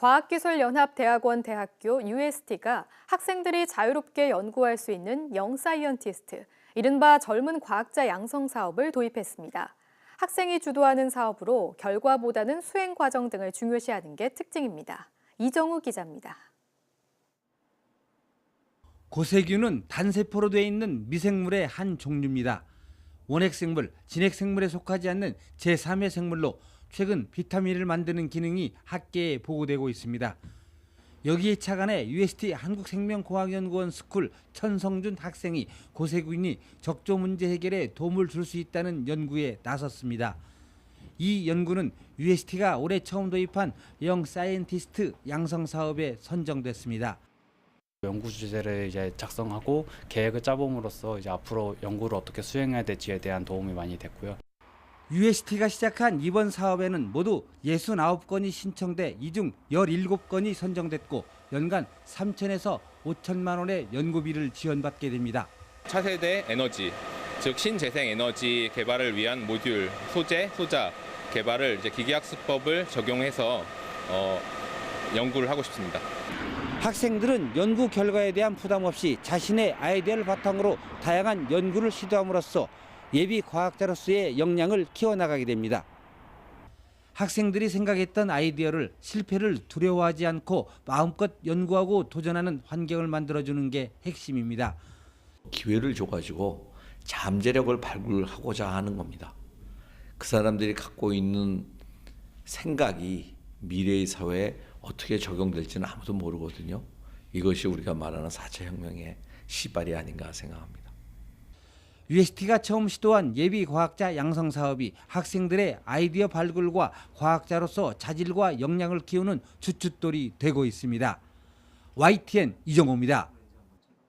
과학기술연합대학원 대학교 UST가 학생들이 자유롭게 연구할 수 있는 영사이언티스트, 이른바 젊은 과학자 양성 사업을 도입했습니다. 학생이 주도하는 사업으로 결과보다는 수행 과정 등을 중요시하는 게 특징입니다. 이정우 기자입니다. 고세균은 단세포로 되어 있는 미생물의 한 종류입니다. 원핵생물, 진핵생물에 속하지 않는 제3의 생물로 최근 비타민을 만드는 기능이 학계에 보고되고 있습니다. 여기에 착안해 UST 한국생명과학연구원 스쿨 천성준 학생이 고세균이 적조 문제 해결에 도움을 줄 수 있다는 연구에 나섰습니다. 이 연구는 UST가 올해 처음 도입한 영 사이언티스트 양성 사업에 선정됐습니다. 연구 주제를 이제 작성하고 계획을 짜봄으로써 이제 앞으로 연구를 어떻게 수행해야 될지에 대한 도움이 많이 됐고요. UST가 시작한 이번 사업에는 모두 69건이 신청돼 이 중 17건이 선정됐고 연간 3천에서 5천만 원의 연구비를 지원받게 됩니다. 차세대 에너지, 즉 신재생 에너지 개발을 위한 모듈, 소재, 소자 개발을 이제 기계학습법을 적용해서 어, 연구를 하고 싶습니다. 학생들은 연구 결과에 대한 부담 없이 자신의 아이디어를 바탕으로 다양한 연구를 시도함으로써 예비 과학자로서의 역량을 키워나가게 됩니다. 학생들이 생각했던 아이디어를 실패를 두려워하지 않고 마음껏 연구하고 도전하는 환경을 만들어주는 게 핵심입니다. 기회를 줘가지고 잠재력을 발굴하고자 하는 겁니다. 그 사람들이 갖고 있는 생각이 미래의 사회에 어떻게 적용될지는 아무도 모르거든요. 이것이 우리가 말하는 4차 혁명의 시발이 아닌가 생각합니다. UST가 처음 시도한 예비 과학자 양성 사업이 학생들의 아이디어 발굴과 과학자로서 자질과 역량을 키우는 주춧돌이 되고 있습니다. YTN 이정호입니다.